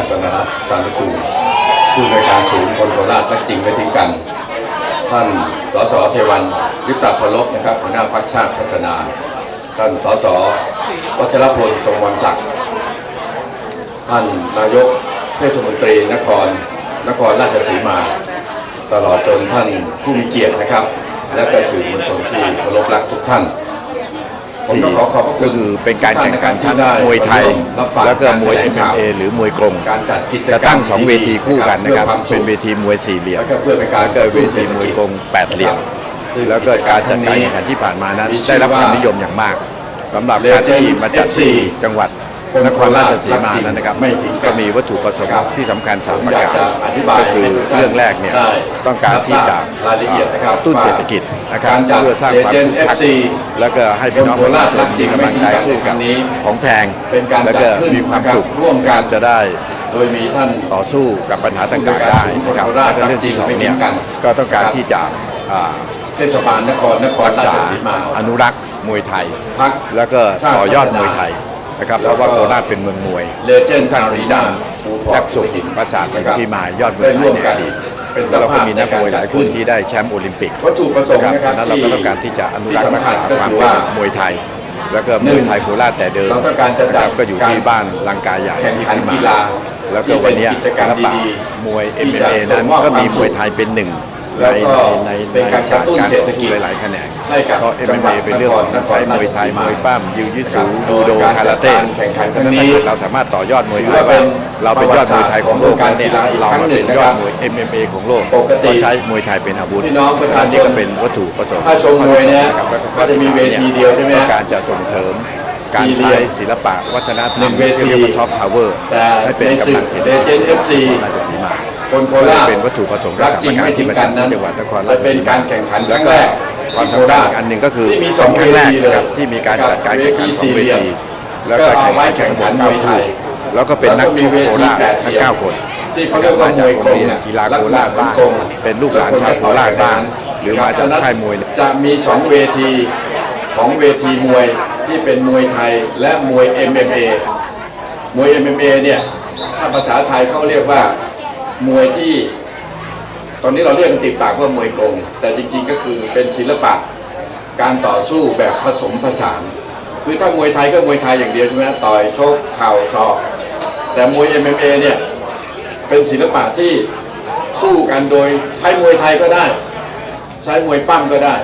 ทย์ตนรัตน์สารกูผู้ในการศูนย์คนโคราชรักจริงไม่ทิ้งกัน ท่านสสเทวันลิปตาพลบนะครับหัวหน้าพรรคชาติพัฒนา ท่านสสวัชรพลตรงวันศักดิ์ท่านนายกเทศมนตรีนครนครราชสีมา ตลอดจนท่านผู้มีเกียรตินะครับ และก็สื่อมวลชนที่เคารพรักทุกท่าน ผมต้องขอขอบพระคุก็ณคือเป็นการแข่งขันทุทั้กงท่านนะมวยไทยรับฟังแล้วก็มวยารแถลงข่าว MMA หรือมวยกรงการจัดกิจกรรมจะตั้งสองเวทีคู่กันนะครับเพื่อความสุเป็ขนเวทีมวยสี่เหลี่ยมแล้วก็เพื่อเป็นการแล้วก็เวทีมวยกรงแปดเหลี่ยมซึ่งแล้วก็การจัดการนี้แข่งขันที่ผ่านมานั้นมีชื่ได้อรับความว่านิยมอย่างมากสำหรับการที่มาจัดที่จังหวัด นครราชสีมานั้นนะครับไม่ทิ้งกันก็มีวัตถุประสงครับค์ที่สำคัญสามผมประอยากการจะอธิบายก็คือให้ทุกท่านเรื่องแรกเนี่ยได้ต้องการที่จะรายละเอียดนะครับกระตุ้นเศรษฐกิจนะครับการจัดเพื่อสร้างความ Legend คึกคัก FC แล้วก็ให้พี่น้องประชาชนมีกำลังใจสู้กับนี้ของแพงเป็นการแล้วจัก็ดขึ้นมีความนะครับสุขร่วมกันจะได้โดยมีท่านต่อสู้กับปัญหาต่างๆได้นะครับโคราชและเรื่องที่สองเนี่ยรักจริงไม่ทิ้งกันก็ต้องการที่จะอ่าเทศบาลนครนครรักราชษาสีมาอนุรักษ์มวยไทยพักแล้วก็ต่อยอดมวยไทย นะครับแล้เพวก็ราะว่าโคราชเป็นเมืองมวยเลเจนด์ท่านอาปรีรินาดาจักสุขประสาทที่มายอดมวยได้ไทร่วยมในกัอนดีตเป็นแล้วเจ้าเราก็ภาพมีในนักการมวยหจัดลายคขึ้นนที่ได้แชมป์โอลิมปิกวัตถุประสงค์นะครับนะครับดังนั้นเราก็ต้องการที่จะอนุรักษ์ที่รักสำคัษาญก็ความคือเป็ว่านมวยไทย แล้วก็หมนึ่วยงไทยโคราชแต่เดิมเราต้องการจะจัดนคบก็อยู่การที่บ้านลังกาใหญ่แข่งที่ขันพิมกีฬาแล้วก็วันเนี้ยที่เป็นกิจกรรมศิลปะดีมวยที่จะ MMA ส่นั้งนมอบก็มีความสุขมวยไทยเป็นหนึ่งแล้วก็ในเป็นการกระตุ้นเศรษฐกิจหลายๆแขนง ให้กับเพราะจังหวั MMA ดเป็นเรื่องของนครใช้มวยไทยราชสีมามวยปั้มยิวยิสูโดดูยโดการคาจัราดเต้การแข่งขันครั้งดังนี้เราสามารถต่อยอดมวยถืไทอยว่าเป็ว่านเราเป็นยอดมวยไทยของโลกประวัติศาสตร์ของวงการกีฬาอีกเราครั้งมาหนึ่เป็นงนะครับยอดมวย MMA ของโลกปกติก็ใช้มวยไทยเป็นอาวุธพี่น้องประชาชนนี่ก็เป็นวัตถุประสงค์ถ้าชมมวยเนี่ยครับแล้วก็จะมีเวทีเดียวใช่ไหมฮะต้องการจะส่งเสริมการสี่เหลี่ใช้ยมศิลปะวัฒนธรรมหนึ่งเวทีที่เรียกว่าซอฟต์พาวเวอร์แต่ให้เป็นในกำศึลักงเศรษฐเดกิจเจนเอฟซีราชสีมาคนโคราชเป็นวัตถุประสงค์รักจริงไม่ทิ้งกันนั้นจังหวัดนครราและชสีมาเป็นการแข่งขันครั้งแรก ความที่โคสำคัญราชอีกอันหนึ่งก็คือที่มีสองครั้งแรกเวทีเลยนะครับที่มีการจัดการเวแข่งขัทีนสอสี่งเวเหลี่ยมทีแล้วก็ก็เอาไว้แข่งขันแข่งขันมวยไทยแล้วก็เป็นนักชกโคราชแล้วก็มีเวทีแปดเหลี่ยมทั้งเก้าคนที่เขาเรียกว่ามวยกรงมาจากโรงเรียนกีฬาโคราชบ้างกรงเป็นลูกหลานชาวโคราชบ้างหรือมาจากค่ายมวยจะมีสองเวทีของเวทีมวยที่เป็นมวยไทยและมวย MMA มวย MMA เนี่ยถ้าภาษาไทยเขาเรียกว่ามวยที่ต อนนี้เราเรียกกันติดปากว่ามวยกง แต่จริงๆก็คือเป็นศิลปะการต่อสู้แบบผสมผสาน คือถ้ามวยไทยก็มวยไทยอย่างเดียวใช่ไหมต่อยชกเข่าศอก แต่มวย MMA เนี่ยเป็นศิลปะที่สู้กันโดยใช้มวยไทยก็ได้ ใช้มวยปั้มก็ได้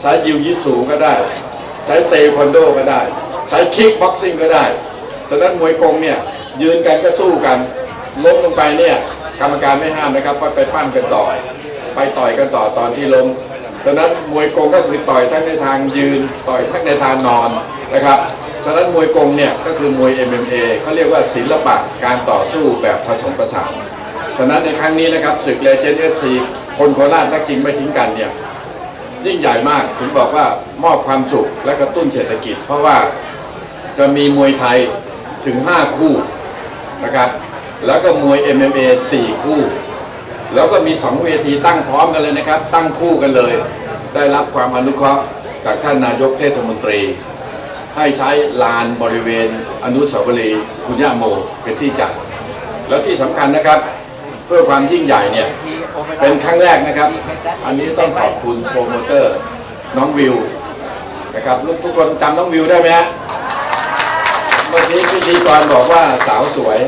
ใช้ยิวยิสูก็ได้ ใช้เตควันโดก็ได้ ใช้คิกบ็อกซิ่งก็ได้ฉะนั้นมวยกงเนี่ยยืนกันก็สู้กันล้มลงไปเนี่ย กรรมการไม่ห้ามนะครับว่าไปปั้มกันต่อ ไปต่อยกันต่อตอนที่ล้มฉะนั้นมวยกงก็คือต่อยทั้งในทางยืนต่อยทั้งในทางนอนนะครับฉะนั้นมวยกงเนี่ยก็คือมวย MMA เขาเรียกว่าศิลปะการต่อสู้แบบผสมผสานฉะนั้นในครั้งนี้นะครับศึกเลเจนด์เอฟซีคนโคราชทักจริงไม่ทิ้งกันเนี่ยยิ่งใหญ่มากถึงบอกว่ามอบความสุขและกระตุ้นเศรษฐกิจ เพราะว่าจะมีมวยไทยถึง 5 คู่นะครับ แล้วก็มวย MMA 4 คู่ แล้วก็มี 2 เวทีตั้งพร้อมกันเลยนะครับ ตั้งคู่กันเลย ได้รับความอนุเคราะห์จากท่านนายกเทศมนตรี ให้ใช้ลานบริเวณอนุสาวรีย์คุณย่าโมเป็นที่จัด แล้วที่สำคัญนะครับ เพื่อความยิ่งใหญ่เนี่ย เป็นครั้งแรกนะครับ อันนี้ต้องขอบคุณโปรโมเตอร์น้องวิวนะครับลูกทุกคนจำน้องวิวได้ไหมฮะเมื่อกี้พิธีกรบอกว่าสาวสวย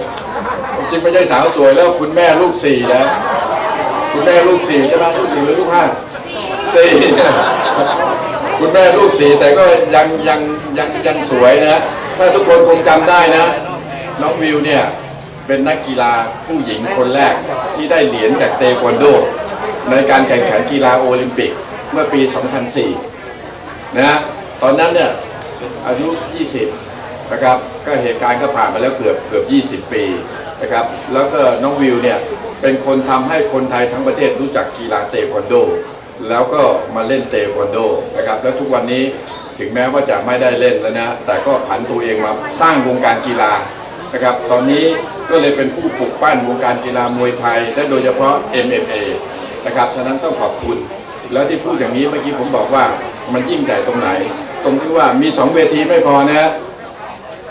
จริงไม่ใช่สาวสวยแล้วคุณแม่ลูกสี่แล้ว คุณแม่ลูกสี่ใช่ไหมลูกสี่หรือลูกห้าสี่คุณแม่ลูกสี่แต่ก็ยังยังยังยังสวยนะ ถ้าทุกคนคงจำได้นะ น้องวิวเนี่ยเป็นนักกีฬาผู้หญิงคนแรกที่ได้เหรียญจากเทควันโด ในการแข่งขันกีฬาโอลิมปิกเมื่อปี 2004 นะฮะตอนนั้นเนี่ยอายุ 20 นะครับ ก็เหตุการณ์ก็ผ่านไปแล้วเกือบเกือบ 20 ปี นะครับ แล้วก็น้องวิวเนี่ยเป็นคนทำให้คนไทยทั้งประเทศรู้จักกีฬาเทควันโด แล้วก็มาเล่นเทควันโดนะครับ แล้วทุกวันนี้ถึงแม้ว่าจะไม่ได้เล่นแล้วนะ แต่ก็ผันตัวเองมาสร้างวงการกีฬานะครับ ตอนนี้ก็เลยเป็นผู้ปลุกปั้นวงการกีฬามวยไทย และโดยเฉพาะ MMA นะครับ ฉะนั้นต้องขอบคุณ แล้วที่พูดอย่างนี้เมื่อกี้ผมบอกว่ามันยิ่งใหญ่ตรงไหน ตรงที่ว่ามีสองเวทีไม่พอนะ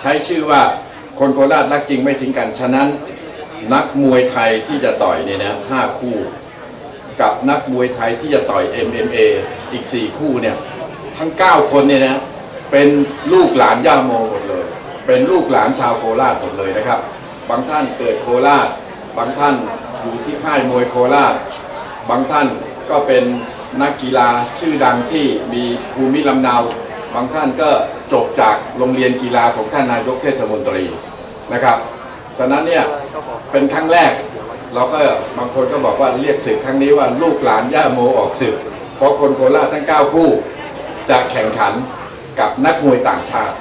ใช้ชื่อว่า คนโคราชรักจริงไม่ทิ้งกัน ฉะนั้นนักมวยไทยที่จะต่อยเนี่ยนะห้าคู่ กับนักมวยไทยที่จะต่อย MMA อีก 4 คู่เนี่ย ทั้ง 9 คนเนี่ยนะเป็นลูกหลานย่าโมหมดเลย เป็นลูกหลานชาวโคราชหมดเลยนะครับ บางท่านเกิดโคราช บางท่านอยู่ที่ค่ายมวยโคราช บางท่านก็เป็นนักกีฬาชื่อดังที่มีภูมิลำเนา บางท่านก็จบจากโรงเรียนกีฬาของท่านนายกเทศมนตรี นะครับฉะนั้นเนี่ยเป็นครั้งแรก เราก็บางคนก็บอกว่าเรียกศึกครั้งนี้ว่าลูกหลานย่าโมออกศึก เพราะคนโคราชทั้ง 9 คู่จะแข่งขันกับนักมวยต่างชาติ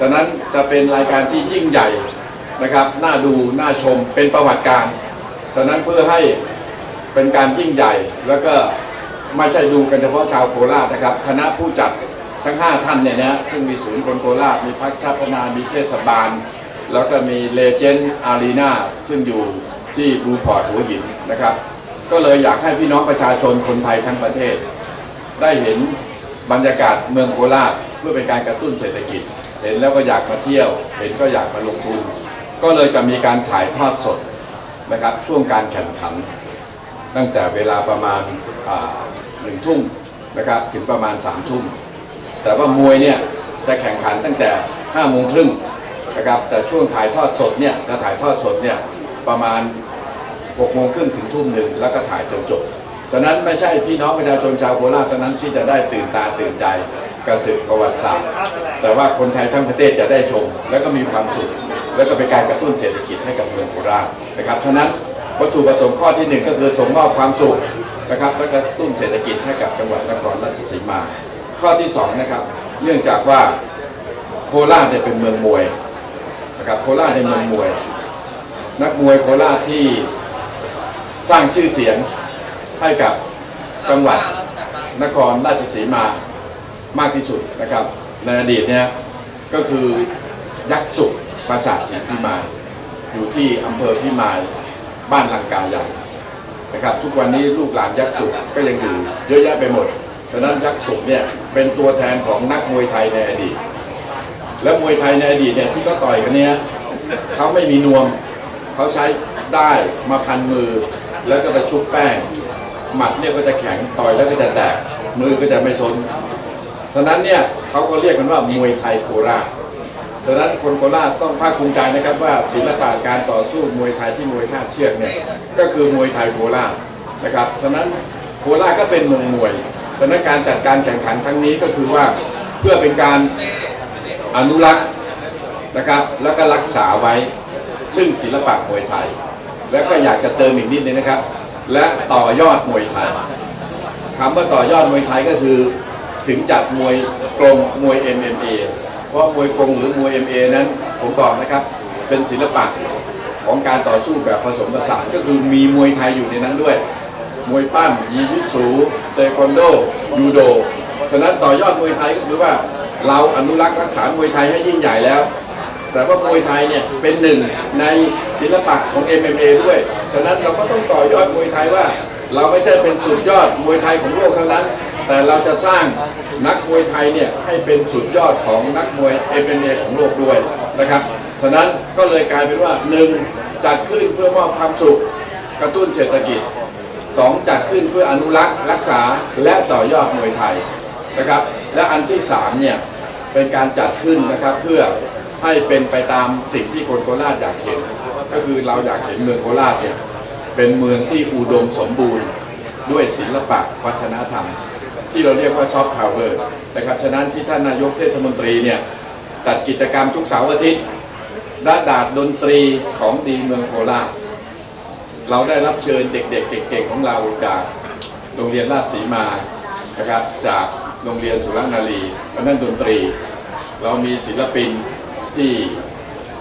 ฉะนั้นจะเป็นรายการที่ยิ่งใหญ่นะครับน่าดูน่าชมเป็นประวัติการ ฉะนั้นเพื่อให้เป็นการยิ่งใหญ่แล้วก็ไม่ใช่ดูกันเฉพาะชาวโคราชนะครับ คณะผู้จัดทั้ง 5 ท่านเนี่ยนะซึ่งมีศูนย์คนโคราชมีพักชาพนา มีเทศบาล แล้วก็มีเลเจนด์อารีนาซึ่งอยู่ที่บลูพอร์ตหัวหินนะครับ ก็เลยอยากให้พี่น้องประชาชนคนไทยทั้งประเทศ ได้เห็นบรรยากาศเมืองโคราชเพื่อเป็นการกระตุ้นเศรษฐกิจ เห็นแล้วก็อยากมาเที่ยว เห็นก็อยากมาลงทุน ก็เลยจะมีการถ่ายทอดสดนะครับช่วงการแข่งขัน ตั้งแต่เวลาประมาณหนึ่งทุ่มนะครับถึงประมาณสามทุ่มแต่ว่ามวยเนี่ยจะแข่งขันตั้งแต่5้าโมงครึ่ง นะครับแต่ช่วงถ่ายทอดสดเนี่ยจะถ่ายทอดสดเนี่ยประมาณ6กโมงครึ่งถึงทุ่มหนึ่งแล้วก็ถ่ายจนจบฉะนั้นไม่ใช่พี่น้องประชาชนชาวโคราชเท่านั้นที่จะได้ตื่นตาตื่นใจกับศึกประวัติศาสตร์ แต่ว่าคนไทยทั้งประเทศจะได้ชม แล้วก็มีความสุข แล้วก็เป็นการกระตุ้นเศรษฐกิจให้กับเมืองโคราชนะครับฉะนั้นวัตถุประสงค์ข้อที่หนึ่งก็คือส่งมอบความสุขนะครับและกระตุ้นเศรษฐกิจให้กับจังหวัดนครราชสีมา ข้อที่สองนะครับเนื่องจากว่าโคราชเนี่ยเป็นเมืองมวย นะครับโคราชเป็นเมืองมวย นักมวยโคราชที่สร้างชื่อเสียงให้กับจังหวัดนครราชสีมามากที่สุดนะครับ ในอดีตเนี่ยก็คือยักษ์สุขปราสาทหินพิมาย อยู่ที่อำเภอพิมายบ้านลังกาใหญ่นะครับ ทุกวันนี้ลูกหลานยักษ์สุขก็ยังอยู่เยอะแยะไปหมด ฉะนั้นยักษ์สุขเนี่ยเป็นตัวแทนของนักมวยไทยในอดีต และมวยไทยในอดีตเนี่ยที่เขาต่อยกันเนี่ยเขาไม่มีนวม เขาใช้ได้มาพันมือ แล้วก็ไปชุบแป้ง หมัดเนี่ยก็จะแข็งต่อยแล้วก็จะแตก มือก็จะไม่ซนฉะนั้นเนี่ยเขาก็เรียกกันว่ามวยไทยโคราชฉะนั้นคนโคราชต้องภาคภูมิใจนะครับว่าศิลปะการต่อสู้มวยไทยที่มวยท่าเชือกเนี่ยก็คือมวยไทยโคราชนะครับ ฉะนั้นโคราชก็เป็นเมืองมวยฉะนั้นการจัดการแข่งขันครั้งนี้ก็คือว่าเพื่อเป็นการ อนุรักษ์นะครับ แล้วก็รักษาไว้ซึ่งศิลปะมวยไทย แล้วก็อยากจะเติมอีกนิดนึงนะครับ และต่อยอดมวยไทยคำว่าต่อยอดมวยไทยก็คือ ถึงจัดมวยกรงมวย MMA เพราะมวยกรงหรือมวย MMA นั้นผมบอกนะครับเป็นศิลปะของการต่อสู้แบบผสมผสานก็คือมีมวยไทยอยู่ในนั้นด้วย มวยปั้มยียิสูเตควันโดยูโดฉะนั้นต่อยอดมวยไทยก็คือว่า เราอนุรักษ์รักษามวยไทยให้ยิ่งใหญ่แล้ว แต่ว่ามวยไทยเนี่ยเป็นหนึ่งในศิลปะของ MMA ด้วย ฉะนั้นเราก็ต้องต่อยอดมวยไทยว่า เราไม่ใช่เป็นสุดยอดมวยไทยของโลกเท่านั้น แต่เราจะสร้างนักมวยไทยเนี่ยให้เป็นสุดยอดของนักมวย MMA ของโลกด้วยนะครับ ฉะนั้นก็เลยกลายเป็นว่าหนึ่งจัดขึ้นเพื่อมอบความสุขกระตุ้นเศรษฐกิจสองจัดขึ้นเพื่ออนุรักษ์รักษาและต่อยอดมวยไทยนะครับ และอันที่สามเนี่ย เป็นการจัดขึ้นนะครับเพื่อให้เป็นไปตามสิ่งที่คนโคราชอยากเห็น ก็คือเราอยากเห็นเมืองโคราชเนี่ยเป็นเมืองที่อุดมสมบูรณ์ด้วยศิลปะวัฒนธรรม ที่เราเรียกว่าซอฟต์พาวเวอร์นะครับฉะนั้นที่ท่านนายกเทศมนตรีเนี่ยจัดกิจกรรมทุกเสาร์อาทิตย์ด้าดาดดนตรีของดีเมืองโคราชเราได้รับเชิญเด็กๆเก่งๆของเราจากโรงเรียนราชสีมานะครับจาก โรงเรียนสุรนารีและนั่นดนตรี เรามีศิลปินที่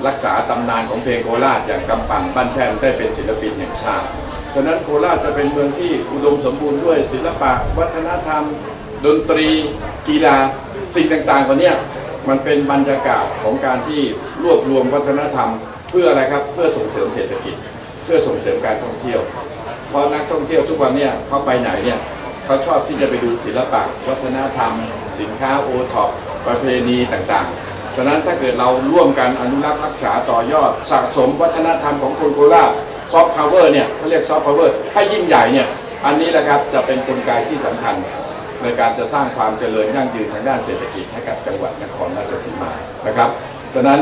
รักษาตำนานของเพลงโคราชอย่างกำปั่นบ้านแท่นได้เป็นศิลปินแห่งชาติฉะนั้นโคราชจะเป็นเมืองที่อุดมสมบูรณ์ด้วยศิลปะ วัฒนธรรม ดนตรี กีฬา สิ่งต่างๆเหล่านี้มันเป็นบรรยากาศของการที่รวบรวมวัฒนธรรม เพื่ออะไรครับเพื่อส่งเสริมเศรษฐกิจ เพื่อส่งเสริมการท่องเที่ยว เพราะนักท่องเที่ยวทุกวันเนี่ยเขาไปไหนเนี่ย เขาชอบที่จะไปดูศิลปะวัฒนธรรม สินค้าโอท็อปประเพณีต่างๆ ฉะนั้นถ้าเกิดเราร่วมกันอนุรักษ์รักษาต่อยอดสะสมวัฒนธรรมของคนโคราชซอฟต์พาวเวอร์เนี่ยเขาเรียกซอฟต์พาวเวอร์ให้ยิ่งใหญ่เนี่ยอันนี้แหละครับจะเป็นกลไกที่สำคัญ ในการจะสร้างความเจริญยั่งยืนทางด้านเศรษฐกิจให้กับจังหวัดนครราชสีมานะครับฉะนั้น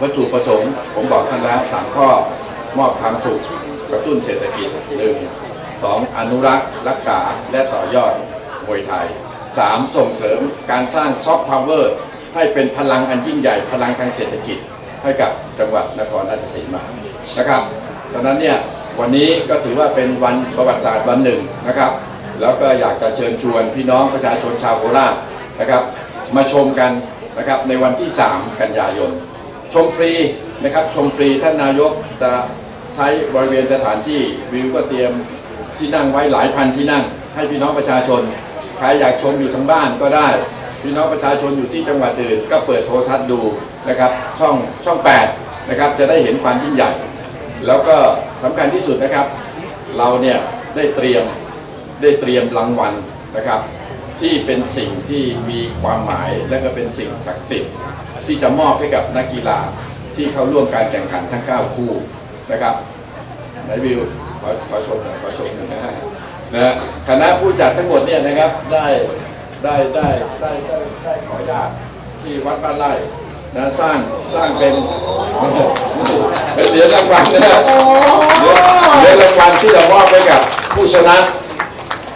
วัตถุประสงค์ผมบอกท่านแล้วสามข้อมอบความสุขกระตุ้นเศรษฐกิจหนึ่ง สองอนุรักษ์รักษาและต่อยอดมวยไทยสามส่งเสริมการสร้างซอฟต์พาวเวอร์ให้เป็นพลังอันยิ่งใหญ่พลังทางเศรษฐกิจ ให้กับจังหวัดนครราชสีมานะครับฉะนั้นเนี่ยวันนี้ก็ถือว่าเป็นวันประวัติศาสตร์วันหนึ่งนะครับ แล้วก็อยากจะเชิญชวนพี่น้องประชาชนชาวโคราชนะครับ มาชมกันนะครับในวันที่ 3 กันยายน ชมฟรีนะครับชมฟรีท่านนายกจะใช้บริเวณสถานที่วิวก็เตรียม ที่นั่งไว้หลายพันที่นั่ง ให้พี่น้องประชาชนใครอยากชมอยู่ทางบ้านก็ได้ พี่น้องประชาชนอยู่ที่จังหวัดอื่น ก็เปิดโทรทัศน์ดูนะครับช่องช่อง8นะครับจะได้เห็นความยิ่งใหญ่ แล้วก็สำคัญที่สุดนะครับ เราเนี่ยได้เตรียมได้เตรียมรางวัลนะครับ ที่เป็นสิ่งที่มีความหมายและก็เป็นสิ่งศักดิ์สิทธิ์ที่จะมอบให้กับนักกีฬาที่เข้าร่วมการแข่งขันทั้ง 9 คู่นะครับไหนวิว อขอชมหน่อยขอชมหน่อยนะฮะนะฮะคณะผู้จัดทั้งหมดเนี่ยนะครับ ได้ได้ได้ได้ได้ได้ขออนุญาตที่วัดบ้านไร่นะสร้างสร้างเป็นเป็นเหรียญรางวัลนะฮะเหรียญรางวัลที่เรามอบให้กับผู้ชนะ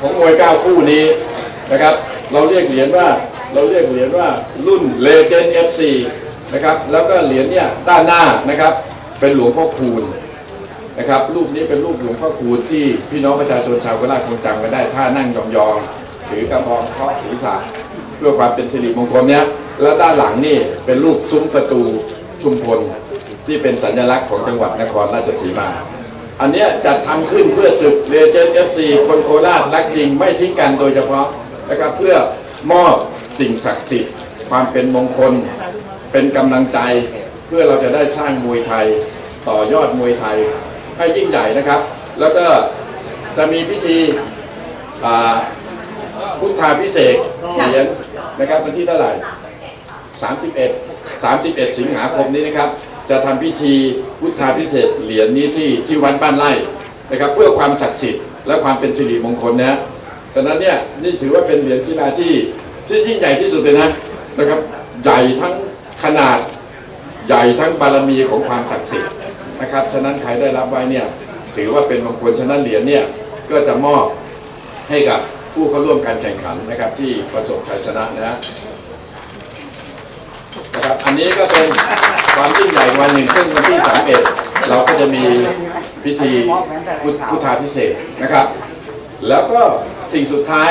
ของมวยเก้าคู่นี้นะครับ เราเรียกเหรียญว่าเราเรียกเหรียญว่ารุ่น Legend FC นะครับแล้วก็เหรียญเนี่ยด้านหน้านะครับ เป็นหลวงพ่อคูณ นะครับรูปนี้เป็นรูปหลวงพ่อคูณที่พี่น้องประชาชนชาวโคราชคงจำกันได้ท่านั่งยองๆถือกระบองเคาะศีรษะเพื่อความเป็นสิริมงคลเนี้ยแล้วด้านหลังนี่เป็นรูปซุ้มประตูชุมพลที่เป็นสัญลักษณ์ของจังหวัดนครราชสีมา อันเนี้ยจัดทำขึ้นเพื่อศึกเลเจนด์เอฟซีคนโคราชรักจริงไม่ทิ้งกันโดยเฉพาะนะครับเพื่อมอบสิ่งศักดิ์สิทธิ์ความเป็นมงคล เป็นกำลังใจ เพื่อเราจะได้สร้างมวยไทย ต่อยอดมวยไทย ให้ยิ่งใหญ่นะครับ แล้วก็จะมีพิธีพุทธาพิเศษเหรียญนะครับวันที่เท่าไหร่ 31 31 สิงหาคมนี้นะครับ จะทำพิธีพุทธาพิเศษเหรียญนี้ที่ที่วัดบ้านไร่นะครับ เพื่อความศักดิ์สิทธิ์และความเป็นสิริมงคลนะฉะนั้นเนี่ยนี่ถือว่าเป็นเหรียญกีฬาที่ที่ยิ่งใหญ่ที่สุดเลยนะนะครับ ใหญ่ทั้งขนาดใหญ่ทั้งบารมีของความศักดิ์สิทธิ์ นะครับ ฉะนั้นใครได้รับไว้เนี่ยถือว่าเป็นมงคลฉะนั้นเหรียญเนี่ยก็จะมอบให้กับผู้เข้าร่วมการแข่งขันนะครับที่ประสบชัยชนะนะนะครับอันนี้ก็เป็นความยิ่งใหญ่วันหนึ่งซึ่งวันที่31เราก็จะมีพิธีพุทธาพิเศษนะครับ แล้วก็สิ่งสุดท้าย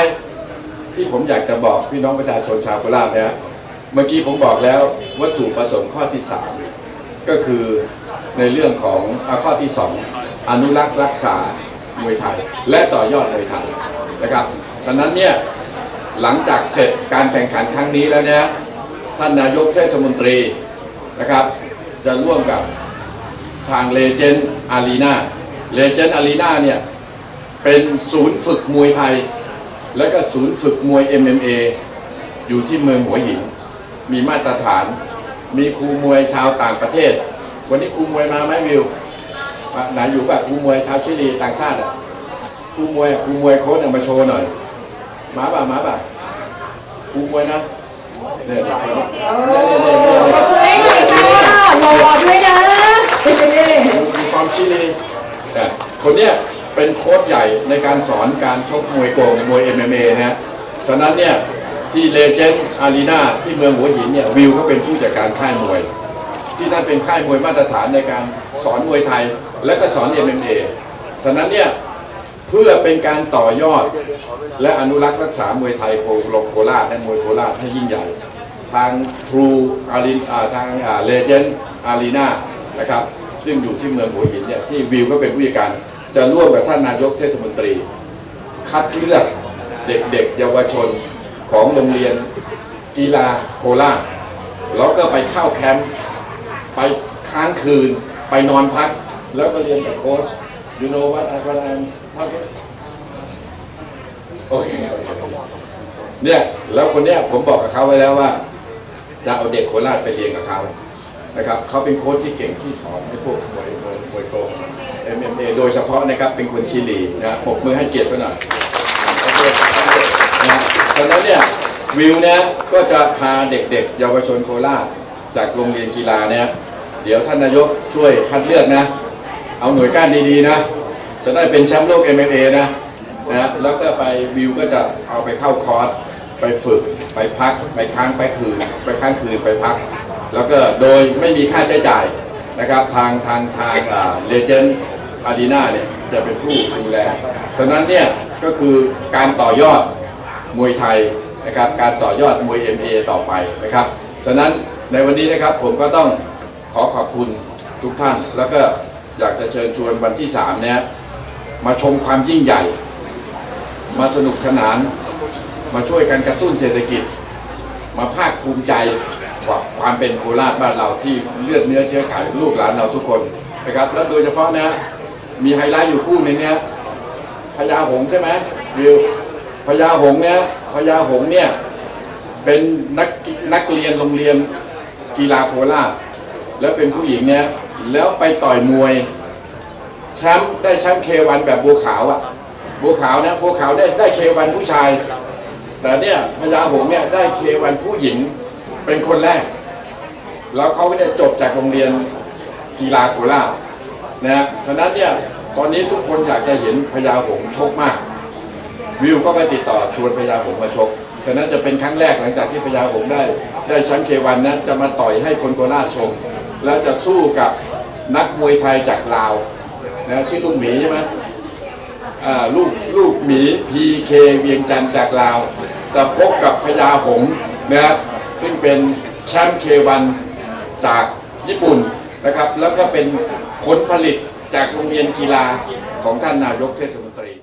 ที่ผมอยากจะบอกพี่น้องประชาชนชาวโคราชนะฮะเมื่อกี้ผมบอกแล้ววัตถุประสงค์ข้อที่ 3 ก็คือ ในเรื่องของอข้อที่2อนุรักษ์รักษามวยไทย และต่อยอดมวยไทยนะครับฉะนั้นเนี่ยหลังจากเสร็จการแข่งขันครั้งนี้แล้วเนี่ยท่านนายกเทศมนตรีนะครับ จะร่วมกับทางเลเจนด์อารีนาเลเจนด์อารีนาเนี่ยเป็นศูนย์ฝึกมวยไทย และก็ศูนย์ฝึกมวย MMA อยู่ที่เมืองหัวหิน มีมาตรฐาน มีครูมวยชาวต่างประเทศ วันนี้ครูมวยมาไหมวิวไหนอยู่แบบครูมวยชาวชิลีต่างชาติอะครูมวยครูมวยโค้ชเนี่ยมาโชว์หน่อยมาป่ะมาป่ะครูมวยนะเนี่ยเนี่ยเนี่ยโอ้ยเอให้หน่อยค่ะรอด้วยนะเฮ้มีความชิลีเนี่ยคนเนี้ยเป็นโค้ชใหญ่ในการสอนการชกมวยโกงมวย MMA นะฮะฉะนั้นเนี่ยที่เลเจนด์อารีนาที่เมืองหัวหินเนี่ยวิวก็เป็นผู้จัดการค่ายมวย ที่นั่นเป็นค่ายมวยมาตรฐานในการสอนมวยไทย และก็สอน MMA ฉะนั้นเนี่ยเพื่อเป็นการต่อยอด และอนุรักษ์รักษามวยไทยโคโลโคราชและมวยโคราชให้ยิ่งใหญ่ ทางทรูอารีอ่าทางเลเจนด์อารีนานะครับซึ่งอยู่ที่เมืองหัวหินเนี่ยที่วิวก็เป็นผู้จัดการจะร่วมกับท่านนายกเทศมนตรี คัดเลือกเด็กๆ เยาวชนของโรงเรียนกีฬาโคราชแล้วก็ไปเข้าแคมป์ ไปค้างคืน ไปนอนพัก แล้วก็เรียนกับโค้ช you know what I what I'm talking โอเคเนี่ยแล้วคนเนี้ยผมบอกกับเขาไว้แล้วว่า จะเอาเด็กโคราชไปเรียนกับเขานะครับเขาเป็นโค้ชที่เก่งที่สอนให้พวกมวยมวยมวยโปร MMA โดยเฉพาะนะครับเป็นคนชิลีนะปรบมือให้เกียรติไปหน่อยนะตอนนั้นเนี่ยวิวเนี่ยก็จะพาเด็กๆ เยาวชนโคราช จากโรงเรียนกีฬาเนี่ยเดี๋ยวท่านนายกช่วยคัดเลือกนะ เอาหน่วยก้านดีๆนะ จะได้เป็นแชมป์โลก MMA นะนะแล้วก็ไปวิวก็จะเอาไปเข้าคอร์สไปฝึกไปพักไปค้างไปคืน ไปค้างคืนไปพัก แล้วก็โดยไม่มีค่าใช้จ่ายนะครับทางทางทางเลเจนด์อารีนาเนี่ยจะเป็นผู้ดูแลฉะนั้นเนี่ยก็คือการต่อยอดมวยไทยนะครับการต่อยอดมวย MA ต่อไปนะครับฉะนั้น ในวันนี้นะครับผมก็ต้องขอขอบคุณทุกท่าน แล้วก็อยากจะเชิญชวนวันที่3เนี่ยมาชมความยิ่งใหญ่ มาสนุกสนาน มาช่วยกันกระตุ้นเศรษฐกิจ มาภาคภูมิใจกับความเป็นโคราชบ้านเราที่เลือดเนื้อเชื้อไขลูกหลานเราทุกคนนะครับ แล้วโดยเฉพาะนะมีไฮไลท์อยู่คู่หนึงเนี่ยพญาหงส์ใช่ไหมวิวพญาหงส์เนี่ยพญาหงส์เนี่ยเป็นนักนักเรียนโรงเรียน กีฬาโคราชแล้วเป็นผู้หญิงเนี่ยแล้วไปต่อยมวยแชมป์ได้แชมป์เควันแบบบัวขาวอะบัวขาวนะบัวขาวได้ได้เควันผู้ชาย แต่เนี่ยพญาหงส์เนี่ยได้เควันผู้หญิงเป็นคนแรก แล้วเขาก็เนี่ยจบจากโรงเรียนกีฬาโคราชนะฉะนั้นเนี่ยตอนนี้ทุกคนอยากจะเห็นพญาหงส์ชกมาก วิวก็ไปติดต่อชวนพญาหงส์มาชก ฉะนั้นจะเป็นครั้งแรกหลังจากที่พญาหงส์ได้ ได้แชมป์เควันนะจะมาต่อยให้คนโคราชชม แล้วจะสู้กับนักมวยไทยจากลาวนะชื่อลุงหมีใช่ไหมลูกลูกหมีพีเคเวียงจันจากลาว จะพบกับพญาหงส์นะซึ่งเป็นแชมป์เควันจากญี่ปุ่นนะครับ แล้วก็เป็นผลผลิตจากโรงเรียนกีฬาของท่านนายกเทศมนตรี